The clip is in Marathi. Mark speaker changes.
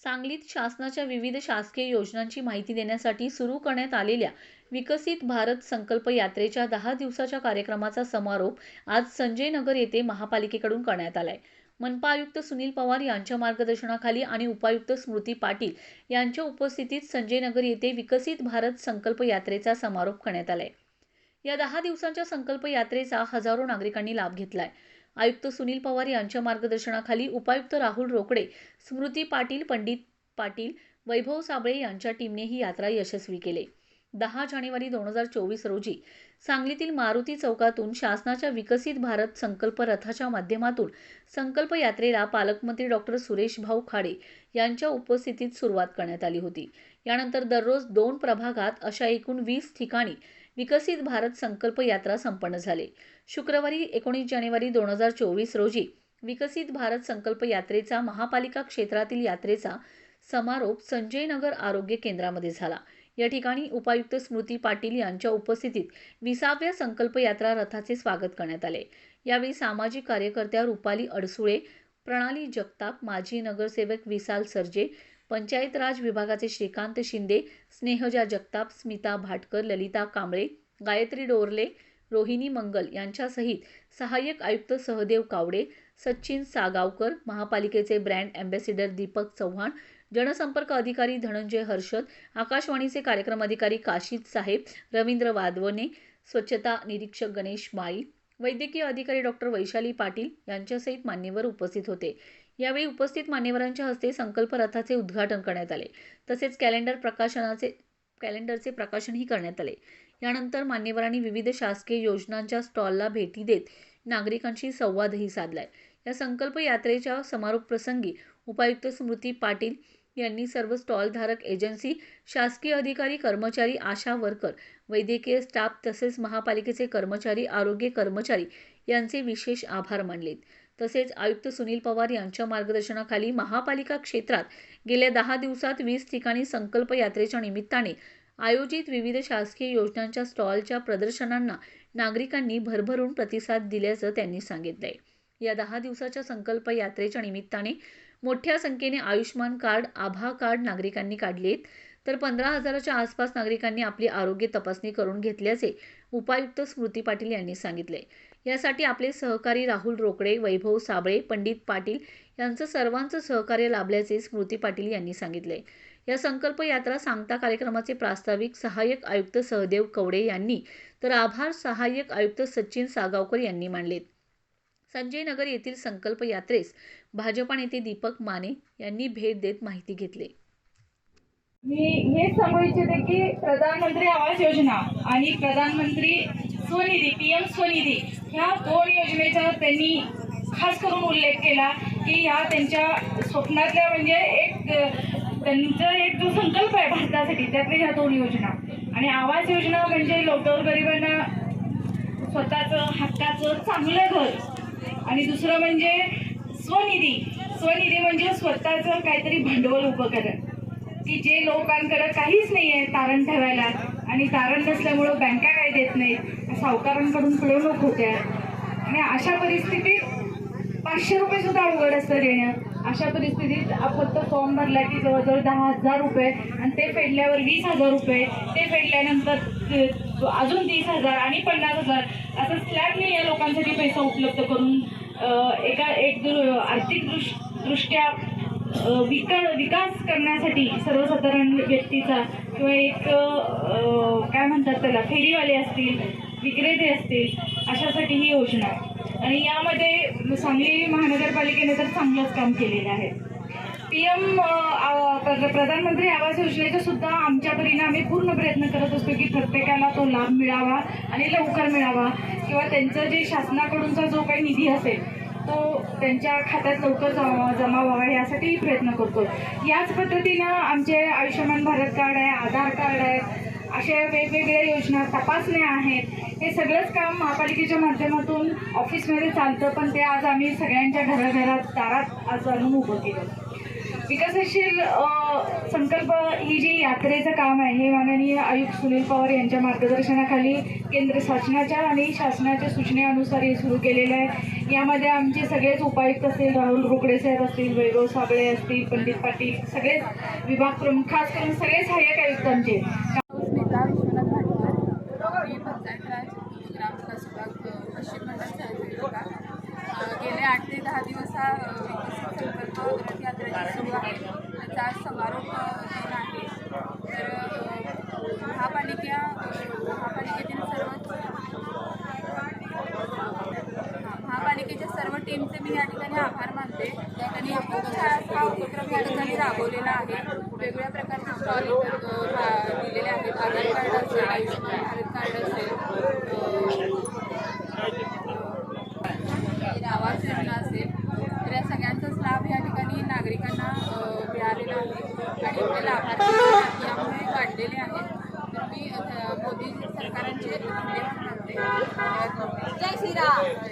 Speaker 1: सांगलीत शासनाच्या विविध शासकीय योजनांची माहिती देण्यासाठी सुरू करण्यात आलेल्या विकसित भारत संकल्प यात्रेच्या दहा दिवसाच्या कार्यक्रमाचा समारोप आज संजय नगर येथे महापालिकेकडून करण्यात आलाय. मनपा आयुक्त सुनील पवार यांच्या मार्गदर्शनाखाली आणि उपायुक्त स्मृती पाटील यांच्या उपस्थितीत संजय नगर येथे विकसित भारत संकल्प यात्रेचा समारोप करण्यात आलाय. या दहा दिवसांच्या संकल्प यात्रेचा हजारो नागरिकांनी लाभ घेतलाय. आयुक्त सुनील पवार यांच्या मार्गदर्शनाखाली उपायुक्त राहुल रोकडे स्मृती पाटील पंडित पाटील वैभव साबळे यांच्या टीमने ही यात्रा यशस्वी केली. दहा जानेवारी दोन हजार चोवीस रोजी सांगलीतील मारुती चौकातून शासनाच्या विकसित भारत संकल्प रथाच्या माध्यमातून संकल्प यात्रेला पालकमंत्री डॉक्टर सुरेश भाऊ खाडे यांच्या उपस्थितीत सुरुवात करण्यात आली होती. यानंतर दररोज दोन प्रभागात अशा एकूण वीस ठिकाणी विकसित भारत संकल्प यात्रा संपन्न झाली. शुक्रवारी एकोणीस जानेवारी दोन हजार चोवीस रोजी विकसित भारत संकल्प यात्रेचा महापालिका क्षेत्रातील यात्रेचा समारोप संजय नगर आरोग्य केंद्रामध्ये झाला. या ठिकाणी उपायुक्त स्मृती पाटील यांच्या उपस्थितीत विसाव्या संकल्प यात्रा रथाचे स्वागत करण्यात आले. यावेळी सामाजिक कार्यकर्त्या रुपाली अडसुळे प्रणाली जगताप माजी नगरसेवक विसाल सर्जे पंचायत राज विभागाचे श्रीकांत शिंदे स्नेहजा जगताप स्मिता भाटकर ललिता कांबळे गायत्री डोरले रोहिणी मंगल यांच्यासहित सहाय्यक आयुक्त सहदेव कावडे सचिन सागावकर महापालिकेचे ब्रँड अँबॅसिडर दीपक चव्हाण जनसंपर्क अधिकारी धनंजय हर्षद आकाशवाणीचे कार्यक्रम अधिकारी काशीद साहेब रवींद्र वाधवने स्वच्छता निरीक्षक गणेश माळी वैद्यकीय अधिकारी डॉक्टर वैशाली पाटील यांच्यासहित मान्यवर उपस्थित होते. यावेळी उपस्थित मान्यवरांच्या हस्ते संकल्प रथाचे उद्घाटन करण्यात आले. तसेच कॅलेंडर प्रकाशनाचे कॅलेंडरचे प्रकाशनही करण्यात आले. यानंतर मान्यवरांनी विविध शासकीय योजनांच्या स्टॉलला भेटी देत नागरिकांशी संवादही साधलाय. या संकल्प यात्रेच्या समारोप प्रसंगी उपायुक्त स्मृती पाटील यांनी सर्व स्टॉलधारक एजन्सी शासकीय अधिकारी कर्मचारी आशा वर्कर वैद्यकीय स्टाफ तसेच महापालिकेचे कर्मचारी आरोग्य कर्मचारी यांचे विशेष आभार मानलेत. तसेच आयुक्त सुनील पवार यांच्या मार्गदर्शनाखाली महापालिका क्षेत्रात गेल्या दहा दिवसात वीस ठिकाणी संकल्प यात्रेच्या निमित्ताने आयोजित विविध शासकीय योजनांच्या स्टॉलच्या प्रदर्शनांना नागरिकांनी भरभरून प्रतिसाद दिल्याचं त्यांनी सांगितलंय. या दहा दिवसाच्या संकल्प यात्रेच्या निमित्ताने मोठ्या संख्येने आयुष्यमान कार्ड आभा कार्ड नागरिकांनी काढले तर पंधरा हजाराच्या आसपास नागरिकांनी आपली आरोग्य तपासणी करून घेतल्याचे उपायुक्त स्मृती पाटील यांनी सांगितले यासाठी आपले सहकारी राहुल रोकडे वैभव साबळे पंडित पाटील यांचं सर्वांचं सहकार्य लाभल्याचे स्मृती पाटील यांनी सांगितले. या संकल्प यात्रा सांगता कार्यक्रमाचे प्रास्ताविक सहाय्यक आयुक्त सहदेव कवडे यांनी तर आभार सहाय्यक आयुक्त सचिन सागावकर यांनी मांडलेत संजय नगर येथील संकल्प यात्रेस भाजपा नेते दीपक माने यांनी भेट देत माहिती घेतली.
Speaker 2: मी हे सांगू इच्छिते की प्रधानमंत्री आवास योजना आणि प्रधानमंत्री स्वनिधी पीएम स्वनिधी ह्या दोन योजनेचा त्यांनी खास करून उल्लेख केला की ह्या त्यांच्या स्वप्नातल्या म्हणजे एक त्यांचा एक जो संकल्प आहे भारतासाठी त्यातल्या ह्या दोन योजना. आणि आवास योजना म्हणजे लोकवर गरिबांना स्वतःचं हक्काचं चांगलं घर. आणि दुसरं म्हणजे स्वनिधी. स्वनिधी म्हणजे स्वतःचं काहीतरी भांडवल उभं करणं. की जे लोकांकडे काहीच नाही आहे तारण ठेवायला आणि तारण नसल्यामुळं बँका काही देत नाहीत. सावकारांकडून पिळवणूक होत्या आणि अशा परिस्थितीत पाचशे रुपये सुद्धा अवघड असतं देणं. अशा परिस्थितीत फक्त फॉर्म भरला की जवळजवळ दहा हजार रुपये आणि ते फेडल्यावर वीस हजार रुपये. ते फेडल्यानंतर अजून तीस हजार आणि पन्नास हजार असं स्लॅबने या लोकांसाठी पैसा उपलब्ध करून एका एक आर्थिक दृश दृष्ट्या विका विकास करण्यासाठी सर्वसाधारण व्यक्तीचा किंवा एक काय म्हणतात त्याला फेरीवाले असतील विक्रेते असतील अशासाठी ही योजना आहे. आणि यामध्ये सांगली महानगरपालिकेने तर चांगलंच काम केलेलं आहे. पी एम प्रधानमंत्री आवास योजनेचा सुद्धा आमच्या परीने आम्ही पूर्ण प्रयत्न करत असतो की प्रत्येकाला तो लाभ मिळावा आणि लवकर मिळावा. किंवा त्यांचं जे शासनाकडूनचा जो काही निधी असेल तो त्यांच्या खात्यात लवकर जमा जमा व्हावा यासाठी प्रयत्न करतो याच पद्धतीनं आमचे आयुष्यमान भारत कार्ड आहे आधार कार्ड आहे अशा वेगवेगळ्या योजना तपासण्या आहेत. हे सगळंच काम महापालिकेच्या माध्यमातून ऑफिसमध्ये चालतं पण ते आज आम्ही सगळ्यांच्या घराघरात दारात आज आणून उभं केलं. विकसनशील संकल्प ही जी यात्रेचं काम आहे हे माननीय आयुक्त सुनील पवार यांच्या मार्गदर्शनाखाली केंद्र शासनाच्या आणि शासनाच्या सूचनेनुसार हे सुरू केलेलं आहे. यामध्ये आमचे सगळेच उपायुक्त असतील राहुल रोकडे साहेब असतील वैभव साबळे असतील पंडित पाटील सगळेच विभाग प्रमुख खास करून सगळे सहाय्यक
Speaker 3: आयुक्तांचे भाटकर ग्रामविकास विभाग पश्चिम मंडळ गेले आठ ते दहा दिवस हा विकसित संकल्प रथयात्रा सुरू आहे. त्याचा आज समारोप दिन आहे. तर महापालिका महापालिकेतील सर्व महापालिकेच्या सर्व टीमचे मी या ठिकाणी आभार मानते. त्यांनी खूप छान हा उपक्रम या ठिकाणी राबवलेला आहे. वेगवेगळ्या प्रकारचे स्टॉल दिलेले आहेत. आधार कार्ड जे लाभार्थी यामुळे काढलेले आहेत तर मी मोदी सरकारांचे जय श्रीराम.